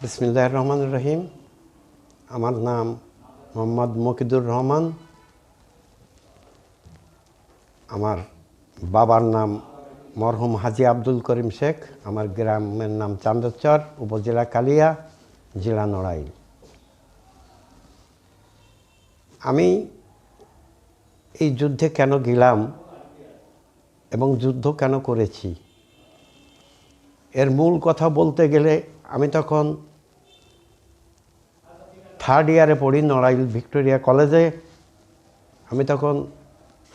বিসমিল্লাহ রহমান রহিম। আমার নাম মোহাম্মদ মকিদুর রহমান। আমার বাবার নাম মরহুম হাজি আব্দুল করিম শেখ। আমার গ্রামের নাম চান্দচর, উপজেলা কালিয়া, জেলা নড়াইল। আমি এই যুদ্ধে কেন গেলাম এবং যুদ্ধ কেন করেছি? এর মূল কথা বলতে গেলে আমি তখন থার্ড ইয়ারে পড়ি নড়াইল ভিক্টোরিয়া কলেজে। আমি তখন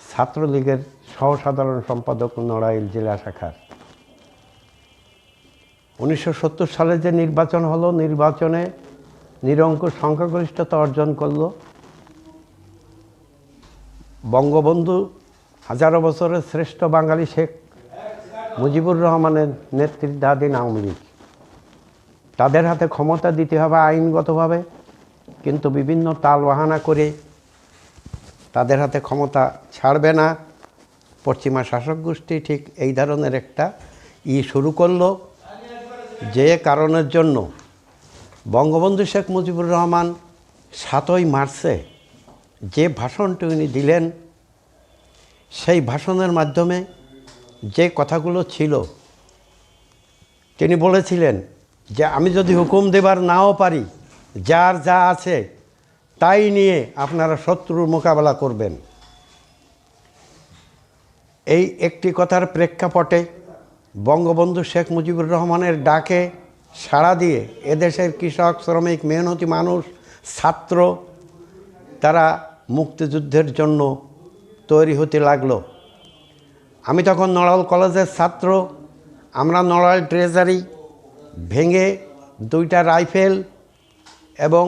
ছাত্রলীগের সহসাধারণ সম্পাদক নড়াইল জেলা শাখার। উনিশশো সত্তর সালে যে নির্বাচন হলো, নির্বাচনে নিরঙ্কুশ সংখ্যাগরিষ্ঠতা অর্জন করল। বঙ্গবন্ধু হাজারো বছরের শ্রেষ্ঠ বাঙালি শেখ মুজিবুর রহমানের নেতৃত্বাধীন আওয়ামী লীগ। তাদের হাতে ক্ষমতা দিতে হবে আইনগতভাবে, কিন্তু বিভিন্ন তাল বাহানা করে তাদের হাতে ক্ষমতা ছাড়বে না। পশ্চিমা শাসক গোষ্ঠী ঠিক এই ধরনের একটা ই শুরু করল। যে কারণের জন্য বঙ্গবন্ধু শেখ মুজিবুর রহমান সাতই মার্চে যে ভাষণটি উনি দিলেন, সেই ভাষণের মাধ্যমে যে কথাগুলো ছিল, তিনি বলেছিলেন যে আমি যদি হুকুম দেবার নাও পারি, যার যা আছে তাই নিয়ে আপনারা শত্রুর মোকাবেলা করবেন। এই একটি কথার প্রেক্ষাপটে বঙ্গবন্ধু শেখ মুজিবুর রহমানের ডাকে সাড়া দিয়ে এদেশের কৃষক, শ্রমিক, মেহনতি মানুষ, ছাত্র, তারা মুক্তিযুদ্ধের জন্য তৈরি হতে লাগল। আমি তখন নড়াইল কলেজের ছাত্র, আমরা নড়াইল ট্রেজারি ভেঙে দুইটা রাইফেল এবং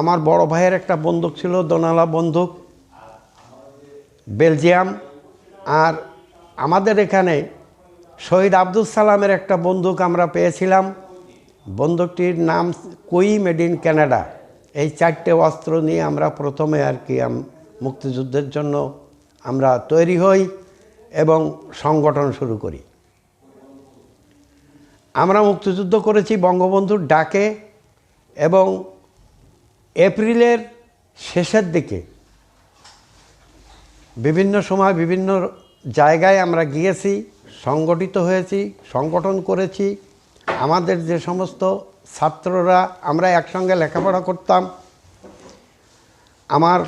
আমার বড় ভাইয়ের একটা বন্দুক ছিল, দোনালা বন্দুক, বেলজিয়াম আর আমাদের এখানে শহীদ আব্দুল সালামের একটা বন্দুক আমরা পেয়েছিলাম। বন্দুকটির নাম কুই মেড ইন ক্যানাডা। এই চারটে অস্ত্র নিয়ে আমরা প্রথমে আর কি মুক্তিযুদ্ধের জন্য আমরা তৈরি হই। এবং সংগঠন শুরু করি। আমরা মুক্তিযুদ্ধ করেছি, বঙ্গবন্ধুর ডাকে এবং এপ্রিলের শেষের দিকে বিভিন্ন সময় বিভিন্ন জায়গায় আমরা গিয়েছি, সংগঠিত হয়েছি, সংগঠন করেছি। আমাদের যে সমস্ত ছাত্ররা, আমরা একসঙ্গে লেখাপড়া করতাম। আমার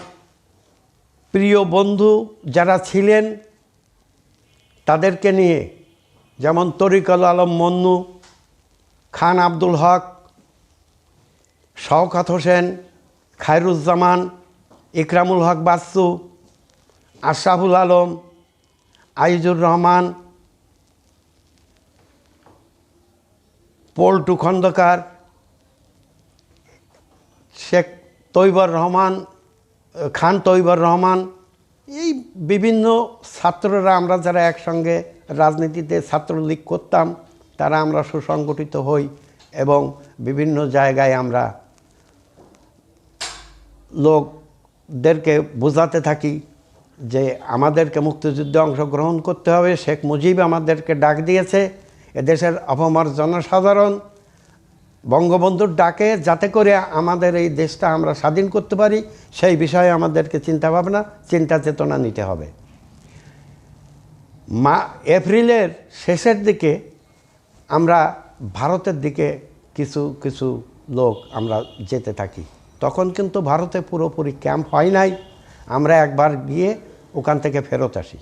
প্রিয় বন্ধু যারা ছিলেন তাদেরকে নিয়ে, যেমন তরিকুল আলম মন্নু, খান আব্দুল হক, শওকাত হোসেন, খায়রুজ্জামান, ইকরামুল হক বাচ্চু, আশরাফুল আলম, আইজুর রহমান, পল্টু খন্দকার, শেখ তৈবর রহমান, খান তৈবর রহমান এই বিভিন্ন ছাত্ররা আমরা যারা একসঙ্গে রাজনীতিতে ছাত্রলীগ করতাম, তারা আমরা সুসংগঠিত হই এবং বিভিন্ন জায়গায় আমরা লোকদেরকে বোঝাতে থাকি যে আমাদেরকে মুক্তিযুদ্ধে অংশগ্রহণ করতে হবে। শেখ মুজিব আমাদেরকে ডাক দিয়েছে। এদেশের অপমর জনসাধারণ বঙ্গবন্ধুর ডাকে যাতে করে আমাদের এই দেশটা আমরা স্বাধীন করতে পারি, সেই বিষয়ে আমাদেরকে চিন্তা ভাবনা চিন্তা চেতনা নিতে হবে। মা, এপ্রিলের শেষের দিকে আমরা ভারতের দিকে কিছু কিছু লোক আমরা যেতে থাকি। তখন কিন্তু ভারতে পুরোপুরি ক্যাম্প হয় নাই। আমরা একবার গিয়ে ওখান থেকে ফেরত আসি।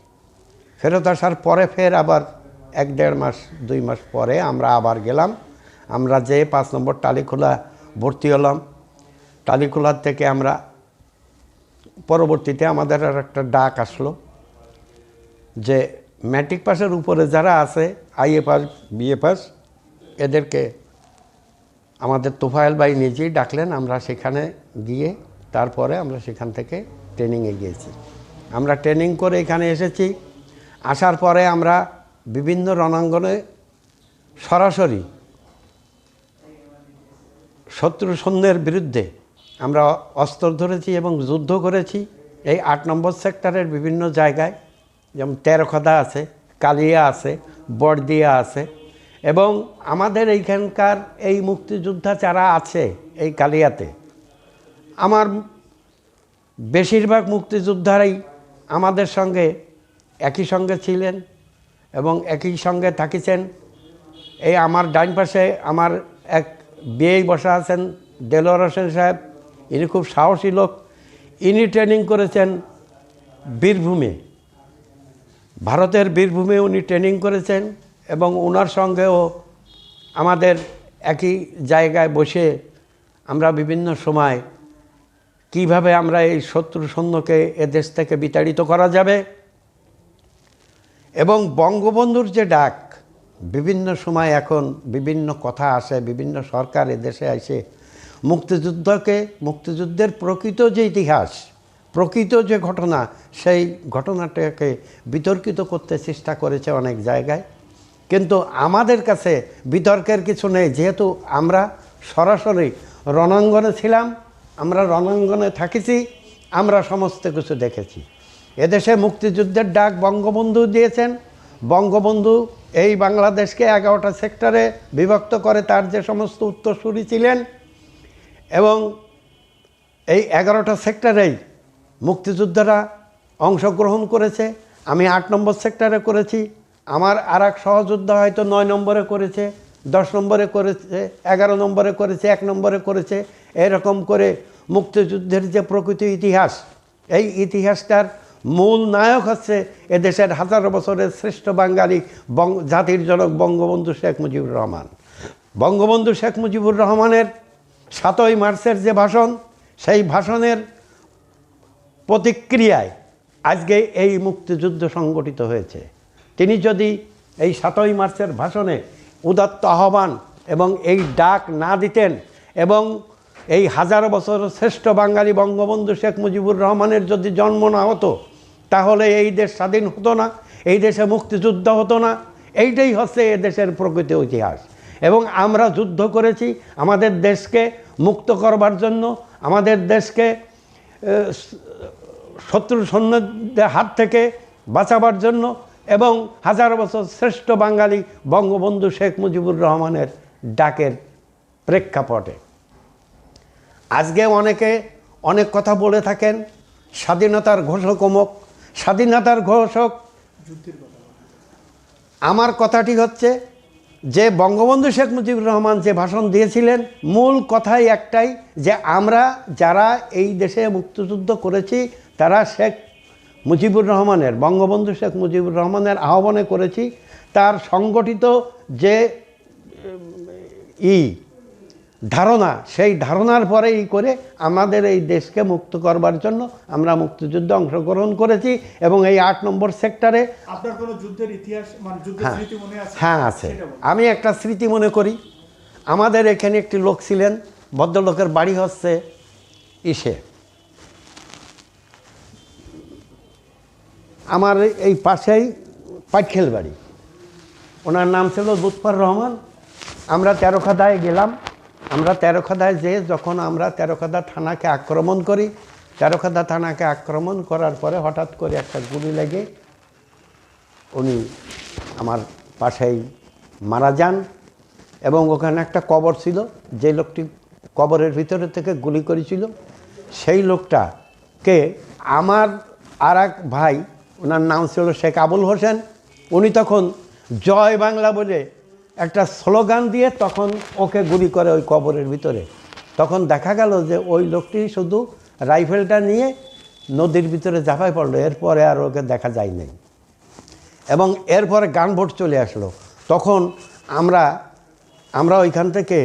ফেরত আসার পরে ফের আবার এক দেড় মাস, দুই মাস পরে আমরা আবার গেলাম। আমরা যে পাঁচ নম্বর টালিখোলা ভর্তি হলাম। টালিখোলার থেকে আমরা পরবর্তীতে আমাদের আর একটা ডাক আসলো যে ম্যাট্রিক পাসের উপরে যারা আছে আইএ পাস বিএ পাস এদেরকে আমাদের তোফায়েল ভাই নিজেই ডাকলেন, আমরা সেখানে গিয়ে তারপরে আমরা সেখান থেকে ট্রেনিংয়ে গিয়েছি। আমরা ট্রেনিং করে এখানে এসেছি। আসার পরে আমরা বিভিন্ন রণাঙ্গনে সরাসরি শত্রু সৈন্যের বিরুদ্ধে আমরা অস্ত্র ধরেছি এবং যুদ্ধ করেছি। এই আট নম্বর সেক্টরের বিভিন্ন জায়গায় যেমন তেরোখদা আছে, কালিয়া আছে বড়দিয়া আছে এবং আমাদের এইখানকার এই মুক্তিযোদ্ধা যারা আছে এই কালিয়াতে, আমার বেশিরভাগ মুক্তিযোদ্ধারাই আমাদের সঙ্গে একই সঙ্গে ছিলেন এবং একই সঙ্গে থাকিছেন। এই আমার ডাইন পাশে আমার এক বিয়েই বসা আছেন, দেলোয়ার হোসেন সাহেব, ইনি খুব সাহসী লোক, ইনি ট্রেনিং করেছেন বীরভূমে। ভারতের বীরভূমে উনি ট্রেনিং করেছেন এবং ওনার সঙ্গেও আমাদের একই জায়গায় বসে আমরা বিভিন্ন সময় কীভাবে আমরা এই শত্রু সৈন্যকে এ দেশ থেকে বিতাড়িত করা যাবে। এবং বঙ্গবন্ধুর যে ডাক বিভিন্ন সময় এখন বিভিন্ন কথা আসে, বিভিন্ন সরকার এদেশে আসে মুক্তিযুদ্ধকে, মুক্তিযুদ্ধের প্রকৃত যে ইতিহাস, প্রকৃত যে ঘটনা, সেই ঘটনাটাকে বিতর্কিত করতে চেষ্টা করেছে অনেক জায়গায়। কিন্তু আমাদের কাছে বিতর্কের কিছু নেই। যেহেতু আমরা সরাসরি রণাঙ্গনে ছিলাম, আমরা রণাঙ্গনে থাকিছি, আমরা সমস্ত কিছু দেখেছি। এদেশে মুক্তিযুদ্ধের ডাক বঙ্গবন্ধু দিয়েছেন বঙ্গবন্ধু এই বাংলাদেশকে এগারোটা সেক্টরে বিভক্ত করে তার যে সমস্ত উত্তরসূরি ছিলেন এবং এই এগারোটা সেক্টরেই মুক্তিযোদ্ধারা অংশগ্রহণ করেছে। আমি আট নম্বর সেক্টরে করেছি। আমার আর এক সহযোদ্ধা হয়তো নয় নম্বরে করেছে, দশ নম্বরে করেছে, এগারো নম্বরে করেছে, এক নম্বরে করেছে। এরকম করে মুক্তিযুদ্ধের যে প্রকৃত ইতিহাস, এই ইতিহাসটার মূল নায়ক হচ্ছে এদেশের হাজার বছরের শ্রেষ্ঠ বাঙালি বং, জাতির জনক বঙ্গবন্ধু শেখ মুজিবুর রহমান। বঙ্গবন্ধু শেখ মুজিবুর রহমানের সাতই মার্চের যে ভাষণ, সেই ভাষণের প্রতিক্রিয়ায় আজকে এই মুক্তিযুদ্ধ সংগঠিত হয়েছে। তিনি যদি এই সাতই মার্চের ভাষণে উদাত্ত আহ্বান এবং এই ডাক না দিতেন এবং এই হাজার বছর শ্রেষ্ঠ বাঙালি বঙ্গবন্ধু শেখ মুজিবুর রহমানের যদি জন্ম না হতো তাহলে এই দেশ স্বাধীন হতো না, এই দেশে মুক্তিযুদ্ধ হতো না। এইটাই হচ্ছে এ দেশের প্রকৃত ইতিহাস। এবং আমরা যুদ্ধ করেছি, আমাদের দেশকে মুক্ত করবার জন্য, আমাদের দেশকে শত্রু সৈন্যদের হাত থেকে বাঁচাবার জন্য এবং হাজার বছর শ্রেষ্ঠ বাঙালি বঙ্গবন্ধু শেখ মুজিবুর রহমানের ডাকের প্রেক্ষাপটে। আজকে অনেকে অনেক কথা বলে থাকেন, স্বাধীনতার ঘোষক স্বাধীনতার ঘোষক। আমার কথাটি হচ্ছে যে বঙ্গবন্ধু শেখ মুজিবুর রহমান যে ভাষণ দিয়েছিলেন, মূল কথাই একটাই যে আমরা যারা এই দেশে মুক্তিযুদ্ধ করেছি, তারা শেখ মুজিবুর রহমানের, বঙ্গবন্ধু শেখ মুজিবুর রহমানের আহ্বানে করেছি। তার সংগঠিত যে ই ধারণা সেই ধারণার পরেই করে আমাদের এই দেশকে মুক্ত করবার জন্য আমরা মুক্তিযুদ্ধে অংশগ্রহণ করেছি এবং এই আট নম্বর সেক্টরে আপনার কোনো যুদ্ধের ইতিহাস মানে হ্যাঁ। আছে? হ্যাঁ আছে। আমি একটা স্মৃতি মনে করি। আমাদের এখানে একটি লোক ছিলেন ভদ্রলোকের বাড়ি হচ্ছে ইসে। আমার এই পাশেই পাটখেল বাড়ি। ওনার নাম ছিল লুৎফর রহমান। আমরা তেরোখাদায় গেলাম। আমরা তেরোখাদায় যেয়ে যখন আমরা তেরোখাদা থানাকে আক্রমণ করি, তেরোখাদা থানাকে আক্রমণ করার পরে হঠাৎ করে একটা গুলি লেগে উনি আমার পাশেই মারা যান এবং ওখানে একটা কবর ছিল, যে লোকটি কবরের ভিতরে থেকে গুলি করেছিল, সেই লোকটাকে আমার আর এক ভাই, ওনার নাম ছিল শেখ আবুল হোসেন, উনি তখন জয় বাংলা বলে একটা স্লোগান দিয়ে তখন ওকে গুলি করে ওই কবরের ভিতরে। তখন দেখা গেল যে ওই লোকটি শুধু রাইফেলটা নিয়ে নদীর ভিতরে ঝাঁপাই পড়ল, এরপরে আর ওকে দেখা যায় নাই। এবং এরপরে গান ভোট চলে আসলো। তখন আমরা আমরা ওইখান থেকে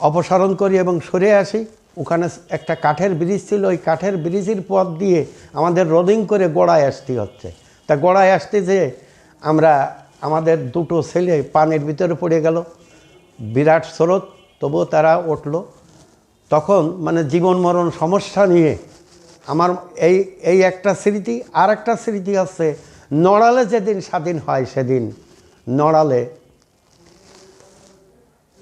অপসারণ করি এবং সরে আসি। ওখানে একটা কাঠের ব্রিজ ছিল, ওই কাঠের ব্রিজের পথ দিয়ে আমাদের রোদিং করে গোড়ায় আসতে হচ্ছে। তা গোড়ায় আসতে যে আমরা আমাদের দুটো ছেলে পানির ভিতরে পড়ে গেল। বিরাট স্রোত, তবুও তারা উঠল। তখন মানে জীবন মরণ সমস্যা নিয়ে আমার এই এই একটা স্মৃতি আর একটা স্মৃতি হচ্ছে নড়ালে যেদিন স্বাধীন হয় সেদিন। নড়ালে।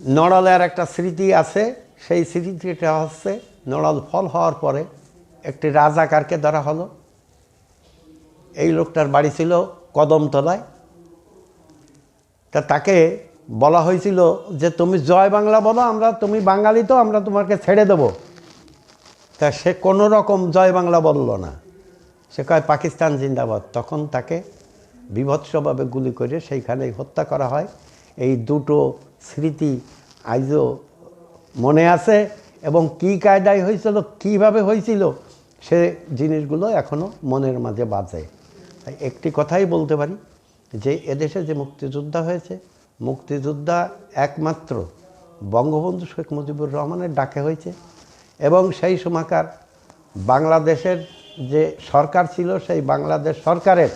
নড়ালে আর একটা স্মৃতি আছে, সেই স্মৃতিটা হচ্ছে, নড়াল ফল হওয়ার পরে একটি রাজাকারকে ধরা হলো। এই লোকটার বাড়ি ছিল কদমতলায়। তা তাকে বলা হয়েছিল যে, তুমি জয় বাংলা বলো, আমরা তুমি বাঙালি তো, আমরা তোমাকে ছেড়ে দেব। তা সে কোনো রকম জয় বাংলা বলল না। সে কয়, পাকিস্তান জিন্দাবাদ। তখন তাকে বিভৎসভাবে গুলি করে সেইখানে হত্যা করা হয়। এই দুটো স্মৃতি আজও মনে আছে এবং কী কায়দায় হয়েছিল, কীভাবে হয়েছিল, সে জিনিসগুলো এখনও মনের মাঝে বাজে। একটি কথাই বলতে পারি যে এদেশে যে মুক্তিযোদ্ধা হয়েছে, মুক্তিযোদ্ধা একমাত্র বঙ্গবন্ধু শেখ মুজিবুর রহমানের ডাকে হয়েছে এবং সেই সময়কার বাংলাদেশের যে সরকার ছিল, সেই বাংলাদেশ সরকারের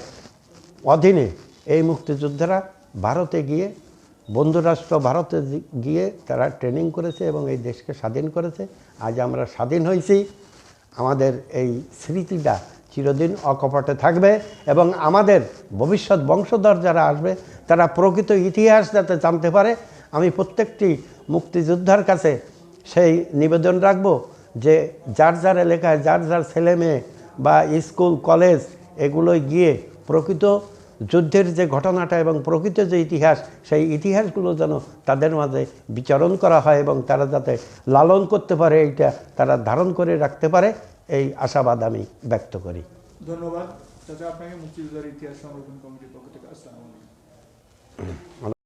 অধীনে এই মুক্তিযোদ্ধারা ভারতে গিয়ে, বন্ধুরাষ্ট্র ভারতে গিয়ে তারা ট্রেনিং করেছে এবং এই দেশকে স্বাধীন করেছে। আজ আমরা স্বাধীন হয়েছি। আমাদের এই স্মৃতিটা চিরদিন অকপটে থাকবে এবং আমাদের ভবিষ্যৎ বংশধর যারা আসবে, তারা প্রকৃত ইতিহাস যাতে জানতে পারে। আমি প্রত্যেকটি মুক্তিযোদ্ধার কাছে সেই নিবেদন রাখব যে যার যার এলাকায় যার যার ছেলে মেয়ে বা স্কুল, কলেজ এগুলোয় গিয়ে প্রকৃত যুদ্ধের যে ঘটনাটা এবং প্রকৃত যে ইতিহাস, সেই ইতিহাসগুলো যেন তাদের মাঝে বিচরণ করা হয় এবং তারা যাতে লালন করতে পারে, এইটা তারা ধারণ করে রাখতে পারে। এই আশাবাদ আমি ব্যক্ত করি। ধন্যবাদ। চাচা আপনাকে মুক্তিযুদ্ধের ইতিহাস সংরক্ষণ কমিটির পক্ষ থেকে আসসালামু